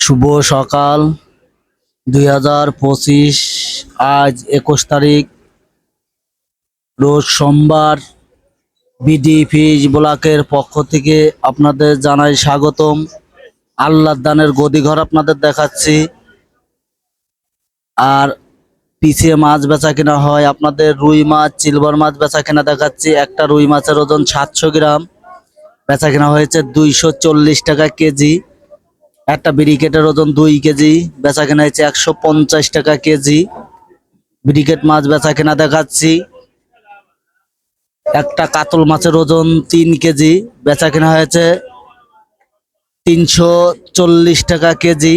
শুভ সকাল। দুই হাজার পঁচিশ, আজ একুশ তারিখ। রোজ সোমবার বিডি ব্লকের পক্ষ থেকে আপনাদের জানাই স্বাগতম। আল্লাহ দানের গদিঘর আপনাদের দেখাচ্ছি। আর পিছিয়ে মাছ বেচা কিনা হয়, আপনাদের রুই মাছ সিলভার মাছ বেচা কিনা দেখাচ্ছি। একটা রুই মাছের ওজন সাতশো গ্রাম। বেচা কিনা হয়েছে দুইশো চল্লিশ টাকা কেজি। একটা ব্রিকেটের ওজন দুই কেজি বেচা কেনা হয়েছে একশো পঞ্চাশ টাকা কেজি। ব্রিকেট মাছ বেচা কেনা দেখাচ্ছি। একটা কাতল মাছের ওজন তিন কেজি বেচা কেনা হয়েছে তিনশো চল্লিশ টাকা কেজি।